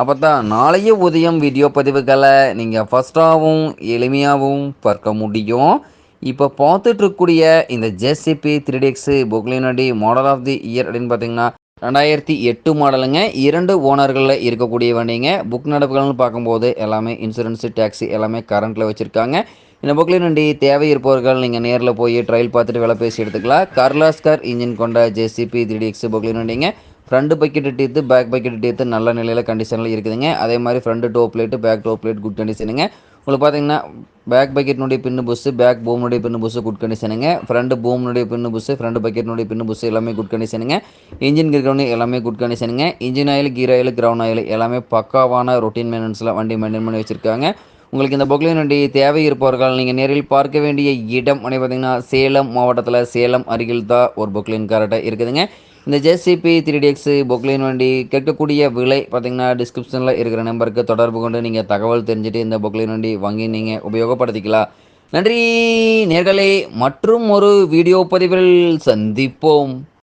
அப்போ தான் நாளைய உதயம் வீடியோ பதிவுகளை நீங்கள் ஃபஸ்ட்டாகவும் எளிமையாகவும் பார்க்க முடியும். இப்போ பார்த்துட்ருக்கக்கூடிய இந்த ஜேசிபி த்ரீ டிஎக்ஸு பொக்லினடி மாடல் ஆஃப் தி இயர் அப்படின்னு பார்த்தீங்கன்னா ரெண்டாயிரத்தி எட்டு மாடலுங்க. இரண்டு ஓனர்களில் இருக்கக்கூடிய வண்டிங்க புக் நடப்புகள்னு பார்க்கும்போது எல்லாமே இன்சூரன்ஸு டேக்ஸி எல்லாமே கரண்ட்டில் வச்சுருக்காங்க. இந்த புக்லின் வண்டி தேவை இருப்பவர்கள் நீங்கள் நேரில் போய் ட்ரையல் பார்த்துட்டு விலை பேசி எடுத்துக்கலாம். கர்லாஸ்கர் இன்ஜின் கொண்ட ஜேசிபி த்ரீ டிஎக்ஸ் பொக்லின் வண்டிங்க front bucket teeth back bucket teeth நல்ல நிலையில் கண்டிஷனில் இருக்குதுங்க. அதே மாதிரி front toe blade back toe blade good கண்டிஷனுங்க உங்களுக்கு பார்த்தீங்கன்னா பேக் பக்கெட்னுடைய பின்னு புஸ்ஸு பேக் பூம்னுடைய பின்னு புஸ்ஸு குட் கண்டிஷனுங்க ஃப்ரண்ட் பூம்னுடைய பின்னு புஸ்ஸு ஃப்ரண்ட் பக்கெட்னுடைய பின்னு புஸ்ஸு எல்லாமே குட் கண்டிஷனுங்க இன்ஜின் கிரவுண்டு எல்லாமே good கண்டிஷனுங்க engine oil gear oil ground oil எல்லாமே பக்காவான ரொட்டீன் மெயின்டெனன்ஸில் வண்டி மெயின்டைன் பண்ணி வச்சுருக்காங்க. உங்களுக்கு இந்த பொக்லின் வண்டி தேவை இருப்பவர்கள் நீங்கள் நேரில் பார்க்க வேண்டிய இடம் அப்படி பார்த்தீங்கன்னா சேலம் மாவட்டத்தில் சேலம் அருகில் தான் ஒரு பொக்லின் கரெக்டாக இருக்குதுங்க. இந்த ஜேசிபி த்ரீ டிஎக்ஸு பொக்லின் வண்டி கேட்கக்கூடிய விலை பார்த்திங்கன்னா டிஸ்கிரிப்ஷனில் இருக்கிற நம்பருக்கு தொடர்பு கொண்டு நீங்கள் தகவல் தெரிஞ்சுட்டு இந்த பொக்லின் வண்டி வாங்கி நீங்கள் உபயோகப்படுத்திக்கலாம். நன்றி நேர்களே. மற்றும் ஒரு வீடியோ பதிவில் சந்திப்போம்.